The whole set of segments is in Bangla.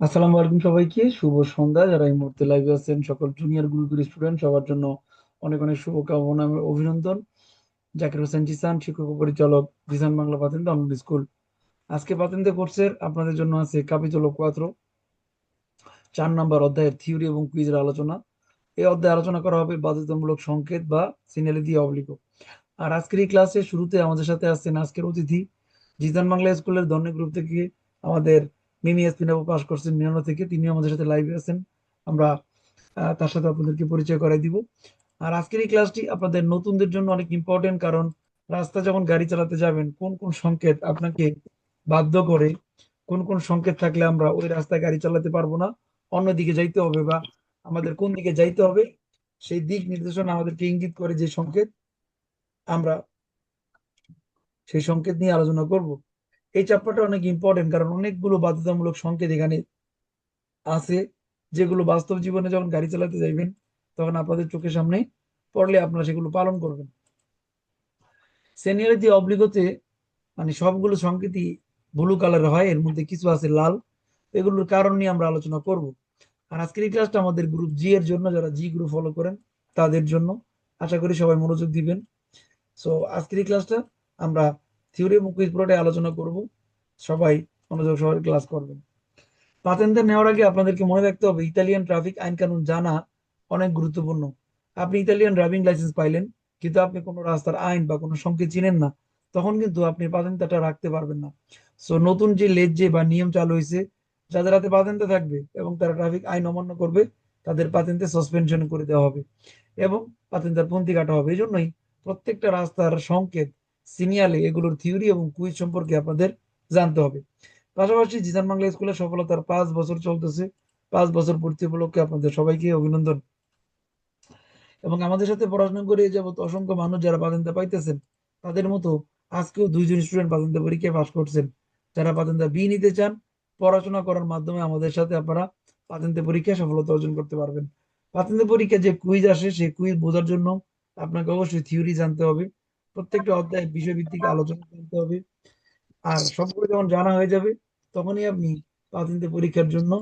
আসসালামু আলাইকুম সবাইকে, শুভ সন্ধ্যা। যারা এই মুহূর্তে লাইভে আছেন, সকল জুনিয়র স্টুডেন্ট সবার জন্য অনেক অনেক শুভকামনা অভিনন্দন। জাকির হোসেন জিসান, শিক্ষক পরিচালক, জিসান বাংলা পাতেন্তে অনলাইন স্কুল আজকে পাতেন্তে কোর্সের আপনাদের জন্য আছে কাপিতল কোয়াত্র। চার নাম্বার অধ্যায়ের থিওরি এবং কুইজের আলোচনা। এই অধ্যায়ে আলোচনা করা হবে বাধ্যতামূলক সংকেত বা সিনারি দিয়ে অবলিক আর আজকের এই ক্লাসে শুরুতে আমাদের সাথে আসছেন আজকের অতিথি জিসান বাংলা স্কুলের ধর্ণী গ্রুপ থেকে আমাদের মিমি এসপিন আপু পাস করছেন, মিয়ানো থেকে। তিনি আমাদের সাথে লাইভে আছেন। আমরা তার সাথে আপনাদেরকে পরিচয় করাই দিব। আর আজকের এই ক্লাসটি আপনাদের নতুনদের জন্য অনেক ইম্পর্টেন্ট কারণ রাস্তা যখন গাড়ি চালাতে যাবেন, কোন কোন সংকেত আপনাকে বাধ্য করে, কোন কোন সংকেত থাকলে আমরা ওই রাস্তায় গাড়ি চালাতে পারব না। অন্যদিকে যাইতে হবে বা আমাদের কোন দিকে যাইতে হবে, সেই দিক নির্দেশনা আমাদেরকে ইঙ্গিত করে যে সংকেত আমরা সেই সংকেত নিয়ে আলোচনা করব। এই চ্যাপ্টারটা অনেক ইম্পর্টেন্ট কারণ অনেকগুলো বাধ্যতামূলক সংকেত এখানে আছে, যেগুলো বাস্তব জীবনে যখন গাড়ি চালাতে যাইবেন, তখন আপনাদের চোখের সামনে পড়লে আপনারা সেগুলো পালন করবেন। সিনিয়রিটি অব্লিগতে মানে সবগুলো সংকেতই ব্লু কালার হয়, এর মধ্যে কিছু আছে লাল, এগুলোর কারণ নিয়ে আমরা আলোচনা করব। আর আজকের এই ক্লাসটা আমাদের গ্রুপ জি এর জন্য, যারা জি গ্রুপ ফলো করেন, তাদের জন্য। আশা করি সবাই মনোযোগ দিবেন। সো আজকের এই ক্লাসটা আমরা থিওরি এবং কুইজ পুরোটাই আলোচনা করব। সবাই মনোযোগ সহকারে ক্লাস করবেন। পাতেন্তে নেওয়ার আগে আপনাদেরকে মনে রাখতে হবে, ইতালিয়ান ট্রাফিক আইন কানুন জানা অনেক গুরুত্বপূর্ণ। আপনি ইতালিয়ান ড্রাইভিং লাইসেন্স পাইলেন, কিন্তু আপনি কোনো রাস্তার আইন বা কোনো সংকেত চিনেন না। তখন কিন্তু আপনি পাতেন্তাটা রাখতে পারবেন না। সো নতুন যে লেজ্জে বা নিয়ম চালু হয়েছে, যাদের হাতে পাতেন্তে থাকবে এবং তারা ট্রাফিক আইন অমান্য করবে, তাদের পাতেন্তে সাসপেনশন করে দেওয়া হবে এবং পাতেন্তার পন্থী কাটা হবে। এই জন্যই প্রত্যেকটা রাস্তার সংকেত সিনিয়ালে এগুলোর থিওরি এবং কুইজ সম্পর্কে আপনাদের জানতে হবে। পাশাপাশি জিজান বাংলা স্কুলের সফলতার পাঁচ বছর চলতেছে। পাঁচ বছর পূর্তি উপলক্ষে আপনাদের সবাইকে অভিনন্দন। এবং আমাদের সাথে পড়াশোনা করে যাবত অসংখ্য মানুষ যারা পাতেন্তা পাইতেছেন, তাদের মতো আজকেও দুইজন স্টুডেন্ট পাতেন্তা পরীক্ষায় পাশ করছেন। যারা পাতেন্তা বি নিতে চান, পড়াশোনা করার মাধ্যমে আমাদের সাথে আপনারা পাতেন্তে পরীক্ষায় সফলতা অর্জন করতে পারবেন। পাতেন্তে পরীক্ষা যে কুইজ আসে, সেই কুইজ বোঝার জন্য আপনাকে অবশ্যই থিওরি জানতে হবে। প্রত্যেকটা অধ্যায় বিষয়ভিত্তিক আলোচনা করতে হবে। আর সবগুলো যখন জানা হয়ে যাবে, তখনই আপনি পাতেন্তে পরীক্ষার জন্য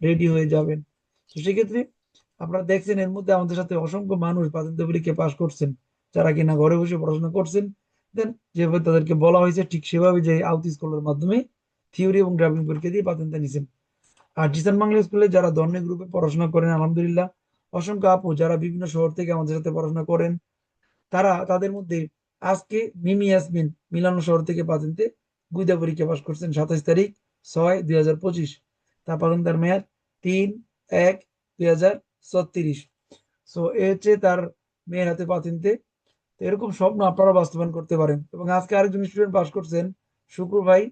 রেডি হয়ে যাবেন। তো সেক্ষেত্রে আপনারা দেখছেন এর মধ্যে আমাদের সাথে অসংখ্য মানুষ পাতেন্তে পরীক্ষায় পাশ করছেন। যারা কিনা ঘরে বসে পড়াশোনা করছেন, দেন যেভাবে তাদেরকে বলা হয়েছে, ঠিক সেভাবে যে আউট স্কুলের মাধ্যমে থিওরি এবং ড্রাইভিং পরীক্ষা দিয়ে পাতেন্তে নিছেন। আর জিসান বাংলা স্কুলে যারা ধর্ণী গ্রুপে পড়াশোনা করেন, আলহামদুলিল্লাহ, অসংখ্য আপু, যারা বিভিন্ন শহর থেকে আমাদের সাথে পড়াশোনা করেন, তারা তাদের মধ্যে আজকে মিমি ইয়াসমিন মিলানো শহর থেকে পাতেন্তে গুইদা পরীক্ষা পাশ করছেন সাতাশ তারিখ ছয় দুই হাজার পঁচিশ। তার পাতেন্তার মেয়াদ তিন এক দুই হাজার ছত্রিশ। সো এ হচ্ছে তার মেয়ের হাতে পাতেন্তে তো এরকম স্বপ্ন আপনারা বাস্তবায়ন করতে পারেন। এবং আজকে আরেকজন স্টুডেন্ট পাশ করছেন শুক্র ভাই।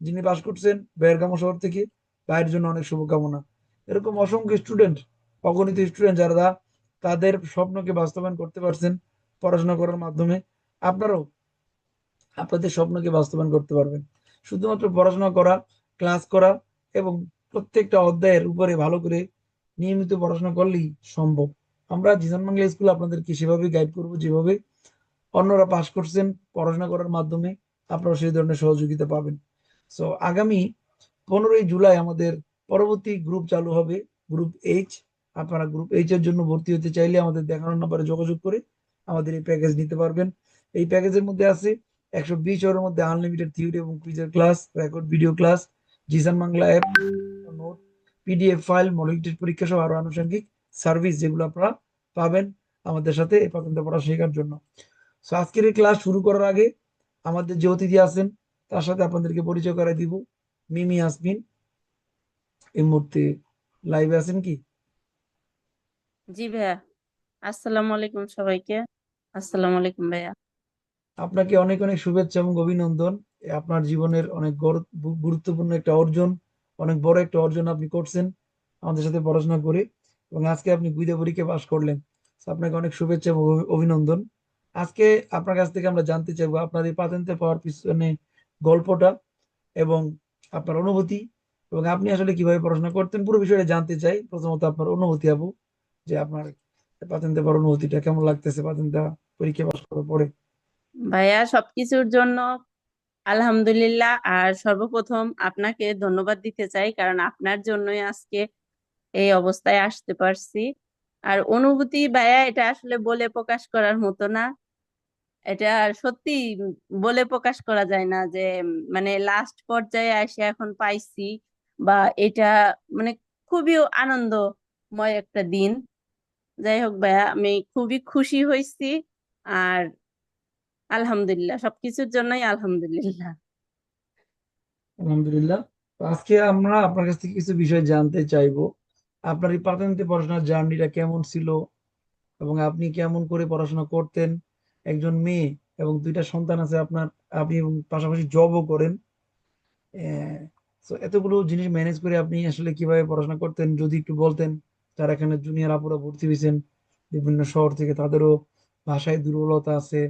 যিনি পাশ করছেন বেরগামো শহর থেকে। ভাইয়ের জন্য অনেক শুভকামনা। এরকম অসংখ্য স্টুডেন্ট অগণিত স্টুডেন্ট যারা তাদের স্বপ্নকে বাস্তবায়ন করতে পারছেন পড়াশোনা করার মাধ্যমে। আপনারাও আপনাদের স্বপ্নকে বাস্তবায়ন করতে পারবেন। শুধুমাত্র পড়াশোনা করা, ক্লাস করা এবং প্রত্যেকটা অধ্যায়ের উপরে ভালো করে নিয়মিত পড়াশোনা করলেই সম্ভব। আমরা জিসান বাংলা স্কুল আপনাদেরকে সেভাবে গাইড করব, যেভাবে অন্যরা পাশ করছেন পড়াশোনা করার মাধ্যমে আপনারা সেই ধরনের সহযোগিতা পাবেন। সো আগামী পনেরোই জুলাই আমাদের পরবর্তী গ্রুপ চালু হবে গ্রুপ এইচ আপনারা গ্রুপ এইচ এর জন্য ভর্তি হতে চাইলে আমাদের দেখানোর নাম্বারে যোগাযোগ করে আমাদের এই প্যাকেজ নিতে পারবেন। এই প্যাকেজের মধ্যে আছে একশো বিশ ওর মধ্যে আনলিমিটেড থিওরি এবং কুইজের class record video class Jisan Bangla app note PDF file model পরীক্ষা সহ আরও আনুষঙ্গিক সার্ভিস যেগুলো আপনারা পাবেন আমাদের সাথে এই পর্যন্ত পড়া শেখার জন্য। সো আজকের এই ক্লাস শুরু করার আগে আমাদের যে অতিথি আছেন, তার সাথে আপনাদেরকে পরিচয় করে দিব। মিমি আসমিন, এই মুহূর্তে লাইভে আছেন কি? জি ভাইয়া, আসসালামু আলাইকুম সবাইকে। আসসালামু আলাইকুম ভাইয়া। আপনাকে অনেক অনেক শুভেচ্ছা এবং অভিনন্দন। আপনার জীবনের অনেক গুরুত্বপূর্ণ একটা অর্জন, অনেক বড় একটা অর্জন আপনি করছেন আমাদের সাথে পড়াশোনা করে এবং আজকে আপনি গুইদা পরীক্ষা পাশ করলেন। আপনাকে অনেক শুভেচ্ছা এবং অভিনন্দন। আজকে আপনার কাছ থেকে আমরা জানতে চাইব আপনার এই পাতেন্তে পাওয়ার পিছনে গল্পটা এবং আপনার অনুভূতি এবং আপনি আসলে কীভাবে পড়াশোনা করতেন পুরো বিষয়টা জানতে চাই। প্রথমত আপনার অনুভূতি আপু, যে আপনার পাতেন্তে পাওয়ার অনুভূতিটা কেমন লাগতেছে? পাতেন্তে পরীক্ষা পাশ করার পরে। ভাইয়া, সবকিছুর জন্য আলহামদুলিল্লাহ। আর সর্বপ্রথম আপনাকে ধন্যবাদ দিতে চাই, কারণ আপনার জন্যই আজকে এই অবস্থায় আসতে পারছি। আর অনুভূতি ভাইয়া, এটা আসলে বলে প্রকাশ করার মতো না। এটা সত্যি বলে প্রকাশ করা যায় না যে মানে লাস্ট পর্যায়ে এসে এখন পাইছি বা এটা মানে খুবই আনন্দময় একটা দিন। যাই হোক ভাইয়া, আমি খুবই খুশি হয়েছি। আর আলহামদুলিল্লাহ, সবকিছুর জন্যই আলহামদুলিল্লাহ। আলহামদুলিল্লাহ। আজকে আমরা আপনার কাছ থেকে কিছু বিষয় জানতে চাইব। আপনার এই প্রাথমিক পড়াশোনার জার্নিটা কেমন ছিল? এবং আপনি কেমন করে পড়াশোনা করতেন? একজন মেয়ে এবং দুইটা সন্তান আছে আপনার, আপনি এবং পাশাপাশি জবও করেন। এতগুলো জিনিস ম্যানেজ করে আপনি আসলে কীভাবে পড়াশোনা করতেন? যদি একটু বলতেন, যারা এখানে জুনিয়র আপুরা ভর্তি হয়েছেন, বিভিন্ন শহর থেকে তাদেরও ভাষায় দুর্বলতা আছে।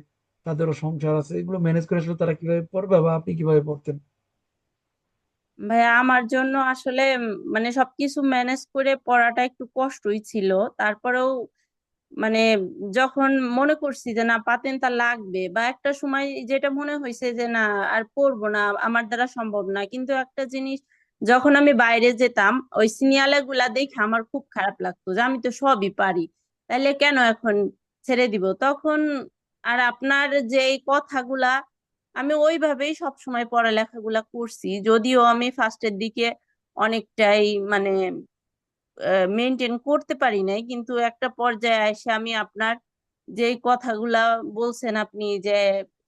তাদেরও সংসার আছে, এগুলো ম্যানেজ করে আসলে তারা কীভাবে পড়বে বা আপনি কীভাবে পড়তেন? ভাইয়া, আমার জন্য আসলে মানে সবকিছু ম্যানেজ করে পড়াটা একটু কষ্টই ছিল। তারপরেও মানে যখন মনে করছি যে না পাতেনটা লাগবে বা একটা সময় যেটা মনে হয়েছে যে না, আর পড়ব না, আমার দ্বারা সম্ভব না। কিন্তু একটা জিনিস, যখন আমি বাইরে যেতাম, ওই সিরিয়ালে গুলা দেখে আমার খুব খারাপ লাগতো যে আমি তো সবই পারি। তাহলে কেন এখন ছেড়ে দিব? তখন আর আপনার যে কথাগুলা আমি ওইভাবেই সব সময় পড়ালেখাগুলা করছি। যদিও আমি ফার্স্টের দিকে অনেকটাই মানে মেনটেন করতে পারি নাই, কিন্তু একটা পর্যায়ে এসে আমি আপনার যেই কথাগুলা বলছেন আপনি যে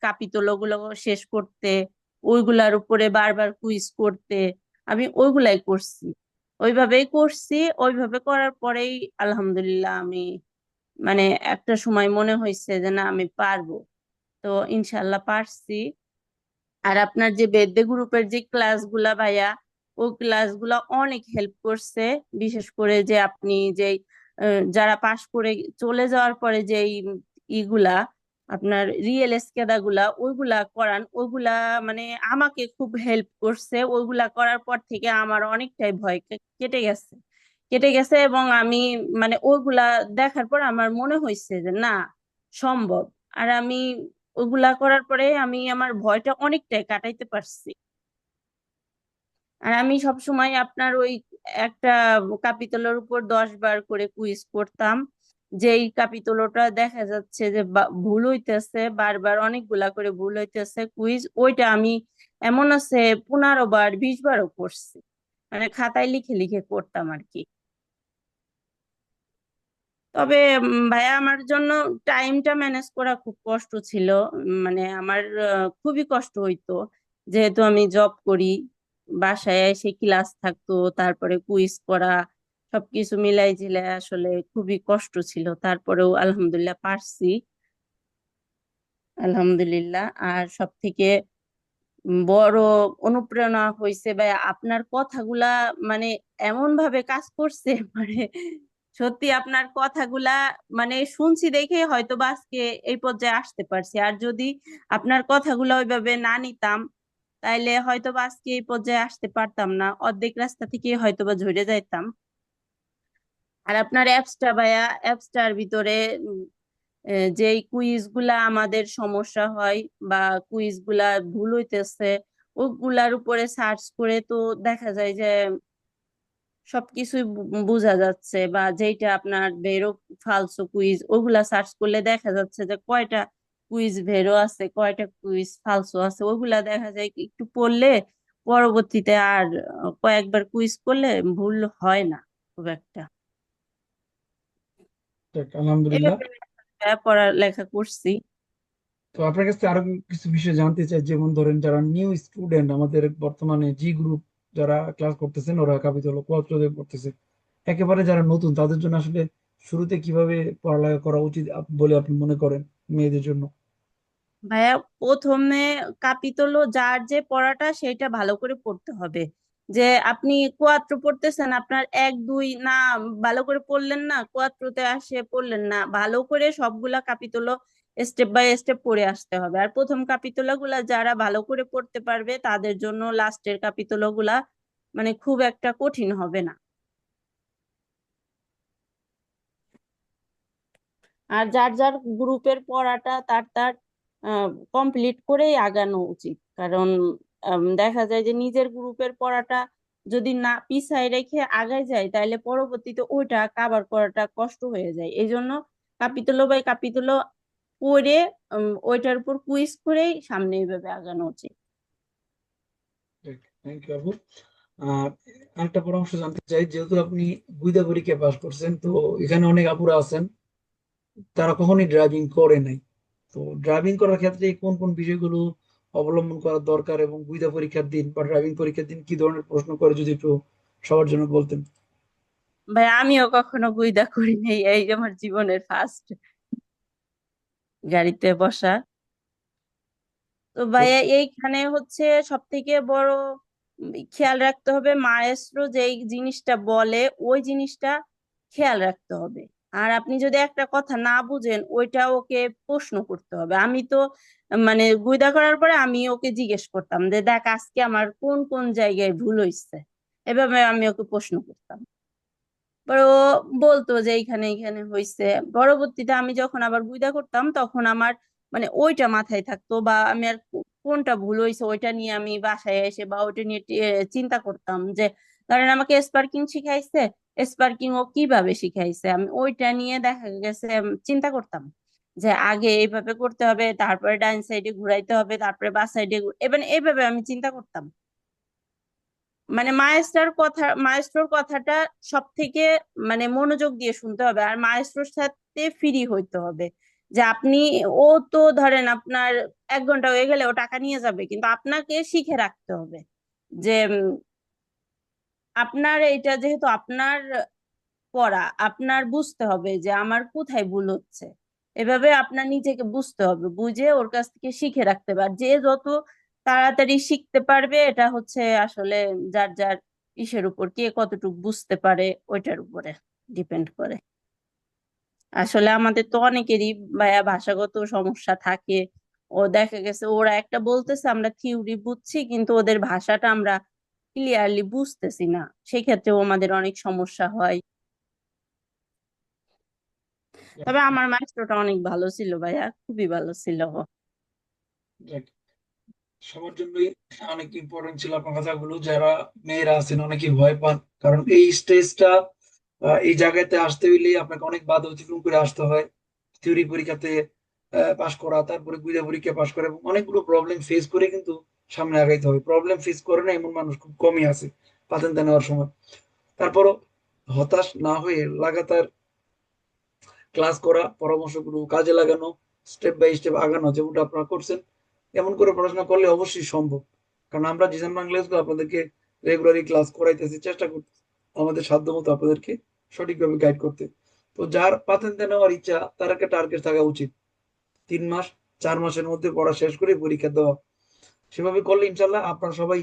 কাপিতলগুলো শেষ করতে, ওইগুলার উপরে বারবার কুইজ করতে, আমি ওইগুলাই করছি। ওইভাবেই করছি, ওইভাবে করার পরেই আলহামদুলিল্লাহ আমি মানে একটা সময় মনে হয়েছে যে, না, আমি পারব। তো ইনশাল্লাহ পারছি। আর আপনার যে বেদ্যে গ্রুপের যে ক্লাসগুলা ভাইয়া, ওই ক্লাসগুলা অনেক হেল্প করছে। বিশেষ করে যে আপনি যে যারা পাশ করে চলে যাওয়ার পরে যে ইগুলা, আপনার রিয়েল এসকেদা গুলা ওইগুলা করান, ওইগুলা মানে আমাকে খুব হেল্প করছে। ওইগুলা করার পর থেকে আমার অনেকটাই ভয় কেটে গেছে। কেটে গেছে এবং আমি মানে ওইগুলা দেখার পর আমার মনে হয়েছে যে না, সম্ভব। আর আমি ওগুলা করার পরে আমি আমার ভয়টা অনেকটাই কাটাইতে পারছি। আর আমি সব সময় আপনার ওই একটা কাপিতলের উপর দশ বার করে কুইজ করতাম, যেই কাপিতলটা দেখা যাচ্ছে যে ভুল হইতেছে, বারবার অনেকগুলা করে ভুল হইতেছে কুইজ, ওইটা আমি এমন আছে পনেরো বার, বিশ বারও করছি। মানে খাতায় লিখে লিখে করতাম আর কি। তবে ভাইয়া আমার জন্য টাইমটা ম্যানেজ করা খুব কষ্ট ছিল। মানে আমার খুবই কষ্ট হইতো। যেহেতু আমি জব করি, বাসায় এসে ক্লাস থাকতো, তারপরে কুইজ করা, সবকিছু মিলাই ঝিলাই আসলে খুবই কষ্ট ছিল। তারপরেও আলহামদুলিল্লাহ পারছি। আলহামদুলিল্লাহ। আর সব থেকে বড় অনুপ্রেরণা হয়েছে ভাই আপনার কথাগুলা মানে এমন ভাবে কাজ করছে মানে সত্যি আপনার কথাগুলা মানে শুনছি দেখে হয়তো বা আজকে এই পর্যায়ে আসতে পারছি। আর যদি আপনার কথাগুলা ওইভাবে না নিতাম, তাইলে হয়তো বা আজকে এই পর্যায়ে আসতে পারতাম না। অর্ধেক রাস্তা থেকে হয়তো বা ঝরে যাইতাম। আর আপনার অ্যাপসটা ভাইয়া, অ্যাপসটার ভিতরে যেই কুইজগুলা আমাদের সমস্যা হয় বা কুইজগুলা ভুল হইতেছে, ওগুলার উপরে সার্চ করে তো দেখা যায় যে সবকিছুই বোঝা যাচ্ছে বা যেটা আপনার ভেরো ফালসো কুইজ ওগুলা সার্চ করলে দেখা যাচ্ছে যে কয়টা কুইজ ভেরো আছে কয়টা কুইজ ফালসো আছে ওগুলা দেখা যায় একটু পড়লে পরবর্তীতে আর কয়েকবার কুইজ করলে ভুল হয় না খুব একটা। আলহামদুলিল্লাহ। পড়ালেখা করছি। তো আপনার কাছে আরও কিছু বিষয় জানতে চাই যেমন ধরেন যারা নিউ স্টুডেন্ট আমাদের বর্তমানে জি গ্রুপ যারা ক্লাস করতেছেন, ওরা কাপিতল কোয়াত্রোতে পড়তেছে। একেবারে যারা নতুন, তাদের জন্য আসলে শুরুতে কীভাবে পড়ালেখা করা উচিত বলে আপনি মনে করেন মেয়েদের জন্য? ভাইয়া, প্রথমে কাপিতল যার যে পড়াটা সেটা ভালো করে পড়তে হবে। যে আপনি কোয়াত্র পড়তেছেন, আপনার এক, দুই, না, ভালো করে পড়লেন না কোয়াত্রতে আসে পড়লেন না, ভালো করে সবগুলা কাপিতল স্টেপ বাই স্টেপ পড়ে আসতে হবে। আর প্রথম কাপিতলগুলা যারা ভালো করে পড়তে পারবে, তাদের জন্য লাস্টের কাপিতলগুলা মানে খুব একটা কঠিন হবে না। আর যার যার গ্রুপের পড়াটা তার তার কমপ্লিট করেই আগানো উচিত। কারণ দেখা যায় যে নিজের গ্রুপের পড়াটা যদি না পিছায় রেখে আগায় যায় তাহলে পরবর্তীতে ওইটা কাবার করাটা কষ্ট হয়ে যায়। এই জন্য কাপিতুলো বাই কাপিতুলো পড়ে ওইটার উপর কুইজ করেই সামনে এইভাবে আগানো উচিত। থ্যাংক ইউ আপু একটা পরামর্শ জানতে চাই যেহেতু আপনি গুইদা পরীক্ষা পাস করছেন তো এখানে অনেক আপুরা আছেন তারা কখনোই ড্রাইভিং করে নাই। তো ড্রাইভিং করার ক্ষেত্রে কোন কোন বিষয়গুলো অবলম্বন করা দরকার এবং গুইদা পরীক্ষার দিন বা ড্রাইভিং পরীক্ষার দিন কি ধরনের প্রশ্ন করে যদি একটু সবার জন্য বলতেন। ভাই আমিও কখনো গুইদা করিনি এই আমার জীবনের ফার্স্ট গাড়িতে বসা। তো ভাইয়া এইখানে হচ্ছে সব থেকে বড় খেয়াল রাখতে হবে মায়েস্ট্রো যেই জিনিসটা বলে ওই জিনিসটা খেয়াল রাখতে হবে। আর আপনি যদি একটা কথা না বুঝেন ওইটা ওকে প্রশ্ন করতে হবে। আমি তো মানে গুইদা করার পরে আমি ওকে জিজ্ঞেস করতাম যে দেখ আজকে আমার কোন কোন জায়গায় ভুল হয়েছে এভাবে আমি ওকে প্রশ্ন করতাম। ও বলতো যে এইখানে এইখানে হয়েছে পরবর্তীতে আমি যখন আবার গুইদা করতাম, তখন আমার মানে ওইটা মাথায় থাকতো বা আমি আর কোনটা ভুল হয়েছে ওইটা নিয়ে আমি বাসায় এসে বা ওইটা নিয়ে চিন্তা করতাম যে, ধরেন আমাকে স্পার্কিং শিখাইছে স্পার্কিং ও কীভাবে শিখাইছে? আমি ওইটা নিয়ে দেখা গেছে চিন্তা করতাম যে আগে এইভাবে করতে হবে, তারপরে ডাইন সাইডে ঘুরাইতে হবে, তারপরে বাস সাইডে এবার এইভাবে আমি চিন্তা করতাম। মানে মায়েস্ট্রার কথা মায়েস্ট্রোর কথাটা সব থেকে মানে মনোযোগ দিয়ে শুনতে হবে। আর মায়েস্ট্রোর সাথে ফ্রি হইতে হবে। যে আপনি, ও তো ধরেন আপনার এক ঘণ্টা হয়ে গেলে ও টাকা নিয়ে যাবে, কিন্তু আপনাকে শিখে রাখতে হবে যে আপনার এটা যেহেতু আপনার পড়া, আপনার বুঝতে হবে যে আমার কোথায় ভুল হচ্ছে। এভাবে আপনার নিজেকে বুঝতে হবে, বুঝে ওর কাছ থেকে শিখে রাখতে হবে। আর যে যত তাড়াতাড়ি শিখতে পারবে এটা হচ্ছে আসলে যার যার ইসের উপর কে কতটুকু বুঝতে পারে ওইটার উপরে ডিপেন্ড করে। আসলে আমাদের তো অনেকেরই ভাইয়া ভাষাগত সমস্যা থাকে। ও দেখা গেছে ওরা একটা বলতেছে আমরা থিওরি বুঝছি কিন্তু ওদের ভাষাটা আমরা ক্লিয়ারলি বুঝতেছি না। সেক্ষেত্রেও আমাদের অনেক সমস্যা হয়। তবে আমার মাস্টারটা অনেক ভালো ছিল ভাইয়া। খুবই ভালো ছিল সবার জন্যই অনেক ইম্পর্টেন্ট ছিল আপনার কথাগুলো। যারা মেয়েরা আছেন অনেকে ভয় পান। কারণ এই স্টেজটা এই জায়গাতে আসতে হইলে আপনাকে অনেক বাধা অতিক্রম করে আসতে হয়। থিওরি পরীক্ষাতে পাশ করা, তারপরে গুইদা পরীক্ষা পাশ করা এবং অনেকগুলো প্রবলেম ফেস করে কিন্তু সামনে আগাইতে হবে। প্রবলেম ফেস করে না এমন মানুষ খুব কমই আছে পাতেন্তা নেওয়ার সময়। তারপরও হতাশ না হয়ে লাগাতার ক্লাস করা, পরামর্শগুলো কাজে লাগানো স্টেপ বাই স্টেপ আগানো যেমনটা আপনারা করছেন এমন করে পড়াশোনা করলে অবশ্যই সম্ভব। কারণ আমরা জিসান বাংলা স্কুল আপনাদেরকে রেগুলারই ক্লাস করাইতেছি চেষ্টা করতেছি আমাদের সাধ্য মতো আপনাদেরকে সঠিকভাবে গাইড করতে। তো যার পাতেন্তে নেওয়ার ইচ্ছা তার একটা টার্গেট থাকা উচিত। তিন মাস চার মাসের মধ্যে পড়া শেষ করে পরীক্ষা দেওয়া। সেভাবে করলে ইনশাল্লাহ আপনারা সবাই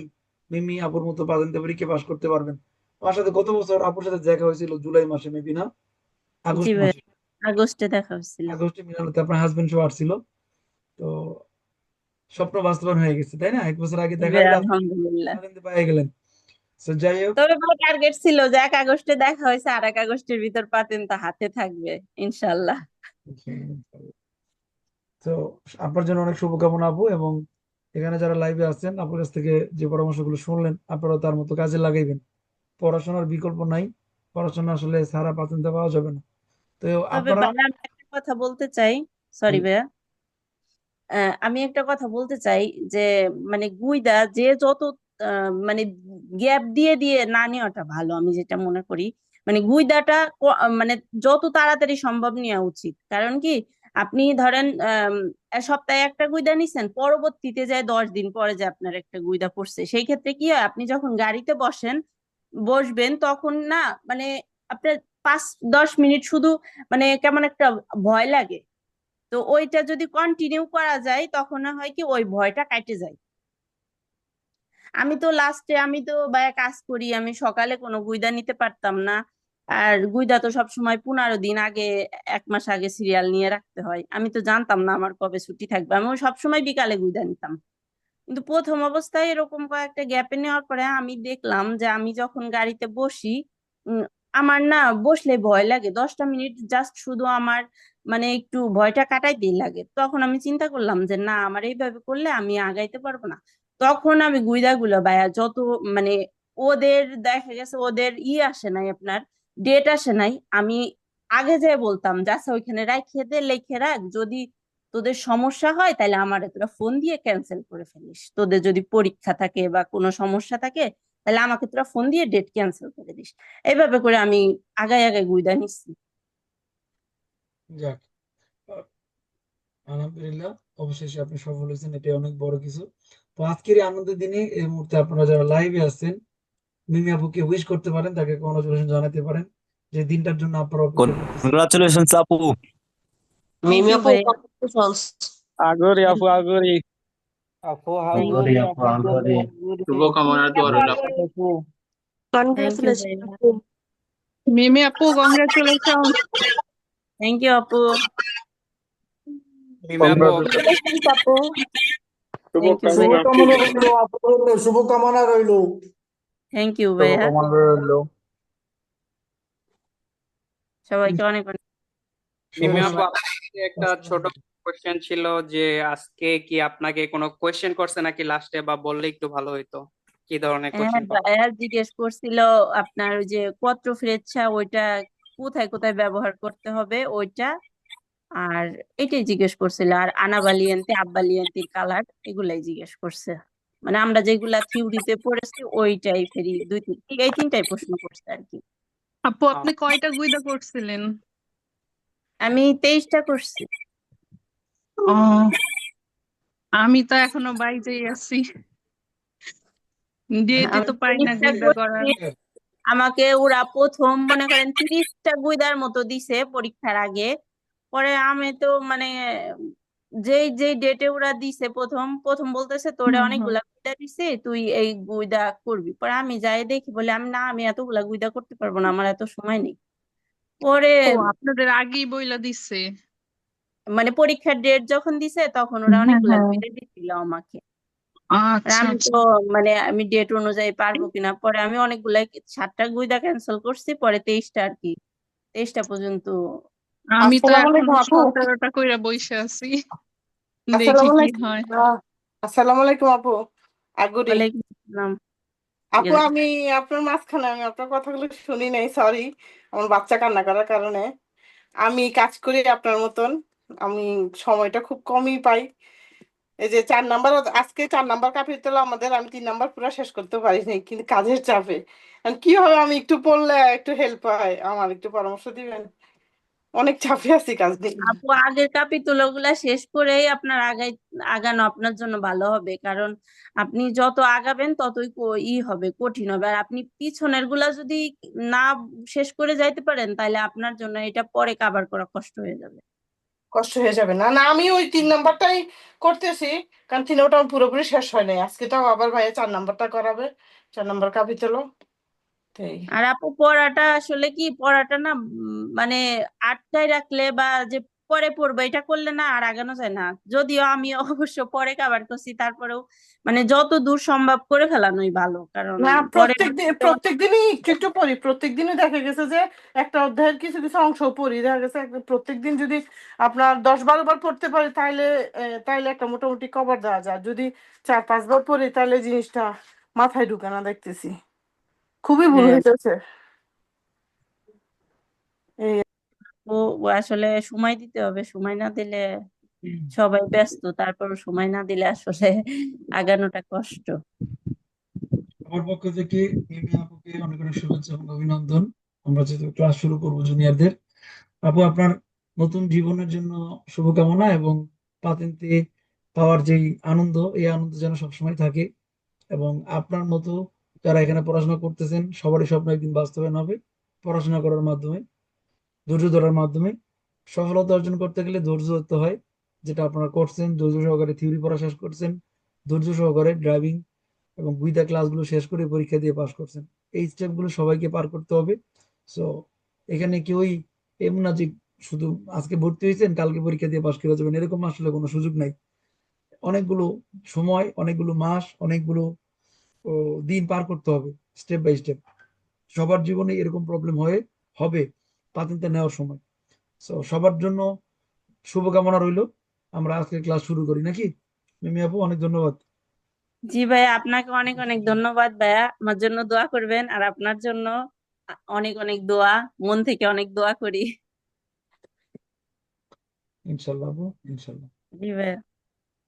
মিমি আপুর মতো পাতেন্তে পরীক্ষা পাশ করতে পারবেন। আমার সাথে গত বছর আপুর সাথে দেখা হয়েছিল জুলাই মাসে মেবি না? আগস্ট মাসে। আগস্টে দেখা হয়েছিল। আগস্টে মিলানোতে আপনার হাজবেন্ড সহ আসছিল। তো স্বপ্ন বাস্তবায়ন হয়ে গেছে তাই না? এক বছর আগে দেখা আপনি পেয়ে গেলেন। তো যাই হোক। তবে আমার টার্গেট ছিল যে এক আগস্টে দেখা হয়েছে আর এক আগস্টের ভিতর পাতেন তা হাতে থাকবে ইনশাল্লাহ। তো আপনার জন্য অনেক শুভকামনা আপু এবং এখানে যারা লাইভে আছেন আপনার কাছ থেকে যে পরামর্শগুলো শুনলেন আপনারা তার মতো কাজে লাগাইবেন। পড়াশোনার বিকল্প নাই। পড়াশোনা আসলে সারা পাতেন্তে পাওয়া যাবে না। তো আপনারা কথা বলতে চাই। সরি ভাইয়া। আমি একটা কথা বলতে চাই যে মানে গুইদা যে যত মানে গ্যাপ দিয়ে দিয়ে না নেওয়াটা ভালো, আমি যেটা মনে করি। মানে গুইদাটা মানে যত তাড়াতাড়ি সম্ভব নেওয়া উচিত। কারণ কি, আপনি ধরেন সপ্তাহে একটা গুইদা নিছেন, পরবর্তীতে যায় দশ দিন পরে যে আপনার একটা গুইদা পড়ছে। সেই ক্ষেত্রে কি হয়, আপনি যখন গাড়িতে বসেন, বসবেন, তখন না মানে আপনার পাঁচ, দশ মিনিট শুধু মানে কেমন একটা ভয় লাগে। তো ওইটা যদি কন্টিনিউ করা যায়, তখন হয় কি ওই ভয়টা কাটে যায়। আমি তো লাস্টে আমি তো বায়া কাজ করি, আমি সকালে কোনো গুইদা নিতে পারতাম না। আর গুইদা তো সবসময় পনেরো দিন আগে, এক মাস আগে সিরিয়াল নিয়ে রাখতে হয়। আমি তো জানতাম না আমার কবে ছুটি থাকবে। আমি সবসময় বিকালে গুইদা নিতাম। কিন্তু প্রথম অবস্থায় এরকম কয়েকটা গ্যাপে নেওয়ার পরে আমি দেখলাম যে আমি যখন গাড়িতে বসি আমার না বসলে ভয় লাগে। দশটা মিনিট জাস্ট শুধু আমার মানে একটু ভয়টা কাটাইতেই লাগে। তখন আমি চিন্তা করলাম যে, না, আমার এইভাবে করলে আমি আগাইতে পারব না। তখন আমি গুইদা গুলো ভাইয়া যত মানে ওদের দেখা গেছে ওদের ই আসে নাই আপনার ডেট আসে নাই, আমি আগে যেয়ে বলতাম যে আচ্ছা ওইখানে রাখিয়ে দে, লিখে রাখ। যদি তোদের সমস্যা হয় তাহলে আমার তোরা ফোন দিয়ে ক্যান্সেল করে ফেলিস। তোদের যদি পরীক্ষা থাকে বা কোনো সমস্যা থাকে তাহলে আমাকে তোরা ফোন দিয়ে ডেট ক্যান্সেল করে দিস। এইভাবে করে আমি আগায় আগায় গুইদা নিচ্ছি। যাক। আলহামদুলিল্লাহ অবশেষে আপনি সফল হয়েছেন এটা অনেক বড় কিছু। তো আজকের এই আনন্দের দিনে এই মুহূর্তে আপনারা যারা লাইভে আছেন মিমি আপুকে উইশ করতে পারেন তাকে কংগ্রাচুলেশন জানাতে পারেন যে দিনটার জন্য আপনারা Apu. Thank মিমি আপু আগরি আপু আগরি। আপু Thank আগরি you. আপু আগরি শুভকামনা দোয়া রইল Thank you Congratulations. ভাইয়া আপু। Mimi Apu, congratulations. Thank you আপু মিমি আপু Congratulations আপু। থ্যাংক ইউ ভাইয়া শুভকামনা রইল আপু রইল শুভকামনা রইল থ্যাংক ইউ ভাইয়া শুভকামনা রইল সবাইকে অনেক অনেক মিমি আপু সবাই আপনার কাছে একটা ছোট কোশ্চেন ছিল যে আজকে কি আপনাকে কোনো কোশ্চেন করছে নাকি লাস্টে বা বললে একটু ভালো হইতো। কি ধরনের হ্যাঁ কোশ্চেন জিজ্ঞেস করছিল আপনার ওই যে পত্র ফেরত ওইটা কোথায় কোথায় ব্যবহার করতে হবে ওইটা? আর এটাই জিজ্ঞেস করছিল। আর আনাবালিয়ান্তি আব্বালিয়ান্তির কালার এগুলাই জিজ্ঞেস করছে। মানে আমরা যেগুলা থিওরিতে পড়েছি ওইটাই ফেরি দুই তিন এই তিনটাই প্রশ্ন করছে আর কি। আপু আপনি কয়টা গুইদা করছিলেন? আমি তেইশটা করছি। আমি তো এখনও বাইরেই আছি। আমি তো পাই না গুইদা করার। আমাকে ওরা প্রথম মনে করেন তিরিশটা গুইদার মতো দিছে পরীক্ষার আগে। পরে আমি তো মানে যেই যেই ডেটে ওরা দিছে প্রথম প্রথম বলতেছে তোরে অনেকগুলা গুইদা দিছে তুই এই গুইদা করবি। পরে আমি যাই দেখি বলে আমি না আমি এতগুলা গুইদা করতে পারব না আমার এত সময় নেই। পরে আপনাদের আগেই বইলা দিচ্ছে মানে পরীক্ষার ডেট যখন দিছে তখন ওরা হ্যাঁ অনেকগুলা হ্যাঁ। গুইদা দিছিল আমাকে। আচ্ছা আমি আচ্ছা। তো মানে আমি ডেট অনুযায়ী পারব কিনা পরে আমি অনেকগুলা সাতটা গুইদা ক্যান্সেল করছি পরে তেইশটা আর কি। তেইশটা পর্যন্ত আমি তো আসসালামু আলাইকুম আপু। সতেরোটা কইরা বইসা আছি। দেখি আসসালামু কি আলাইকুম। হয়। আসসালামু আলাইকুম আপু। আগুরি। ওয়ালাইকুম আসসালাম। আপু আমি আপনার মাঝখানে আমি আপনার কথাগুলো শুনি নাই সরি আমার বাচ্চা কান্না করার কারণে। আমি কাজ করি আপনার মতন। আমি সময়টা খুব কমই পাই। এই যে চার নাম্বার, আজকে চার নাম্বার কাপিতে আমাদের, আমি তিন নাম্বার পুরো শেষ করতে পারিনি, কিন্তু কাজের চাপে। কি হবে, আমি একটু পড়লে একটু হেল্প হয়, আমার একটু পরামর্শ দিবেন। অনেক চাপে আছি কাজ আপু, আগের কাপিতুলো গুলা শেষ করেই আপনার আগাই, আগানো আপনার জন্য ভালো হবে, কারণ আপনি যত আগাবেন ততই ই হবে, কঠিন হবে। আর আপনি পিছনেরগুলা যদি না শেষ করে যাইতে পারেন তাহলে আপনার জন্য এটা পরে কাবার করা কষ্ট হয়ে যাবে। কষ্ট হয়ে যাবে না। না, আমি ওই তিন নাম্বারটাই করতেছি, কারণ তিন ওটা পুরোপুরি শেষ হয় নাই। আজকে তো আবার ভাইয়া চার নাম্বারটা করাবে, চার নাম্বার কাপি তোলো। আর আপু পড়াটা আসলে কি, পড়াটা না মানে আটটায় রাখলে বা যে পরে পড়ব এটা করলে না আর আগানো যায় না। যদিও আমি অবশ্য পরে কাভার করছি তারপরেও মানে যত দূর সম্ভব করে ফেলানোই ভালো কারণ প্রত্যেক দিন প্রত্যেক দিনই একটু একটু পড়ি। প্রত্যেক দিনই দেখা গেছে যে একটা অধ্যায়ের কিছু কিছু অংশ পড়ি। দেখা গেছে প্রত্যেক দিন যদি আপনার দশ বারো বার পড়তে পারি তাহলে তাহলে একটা মোটামুটি কভার দেওয়া যায়। যদি চার পাঁচবার পড়ি তাহলে জিনিসটা মাথায় ঢুকে না দেখতেছি। খুবই ভুল হ্যাঁ হইতেছে। এই ও আসলে সময় দিতে হবে। সময় না দিলে সবাই ব্যস্ত তারপর সময় না দিলে আসলে আগানোটা কষ্ট। আমার পক্ষ থেকে মিমি আপুকে অনেক অনেক শুভেচ্ছা এবং অভিনন্দন। আমরা যেহেতু ক্লাস শুরু করব জুনিয়রদের। আপু আপনার নতুন জীবনের জন্য শুভকামনা এবং পাতেন্তে পাওয়ার যেই আনন্দ এই আনন্দ যেন সবসময় থাকে এবং আপনার মতো যারা এখানে পড়াশোনা করতেছেন সবারই স্বপ্ন একদিন বাস্তবায়ন হবে পড়াশোনা করার মাধ্যমে। ধৈর্য ধরার মাধ্যমে সফলতা অর্জন করতে গেলে ধৈর্য ধরতে হয়, যেটা আপনারা করছেন, ধৈর্য সহকারে থিওরি পড়া শেষ করছেন, ধৈর্য সহকারে ড্রাইভিং এবং গুইদা ক্লাসগুলো শেষ করে পরীক্ষা দিয়ে পাশ করছেন। এই স্টেপগুলো সবাইকে পার করতে হবে। সো এখানে কেউই এমন না যে শুধু আজকে ভর্তি হয়েছেন, কালকে পরীক্ষা দিয়ে পাশ করে যাবেন, এরকম আসলে কোনো সুযোগ নাই। অনেকগুলো সময়, অনেকগুলো মাস, অনেকগুলো দিন পার করতে হবে স্টেপ বাই স্টেপ সবার জীবনে এরকম প্রবলেম হয়ে, হবে। পাতেন্টটা নেওয়ার সময়। সো সবার জন্য শুভকামনা রইল। আমরা আজকের ক্লাস শুরু করি নাকি? মিমি আপু অনেক ধন্যবাদ। জি ভাইয়া আপনাকে অনেক অনেক ধন্যবাদ ভাইয়া। আমার জন্য দোয়া করবেন আর আপনার জন্য অনেক অনেক দোয়া মন থেকে অনেক দোয়া করি। ইনশাল্লাহ আপু ইনশাল্লাহ। জি ভাইয়া।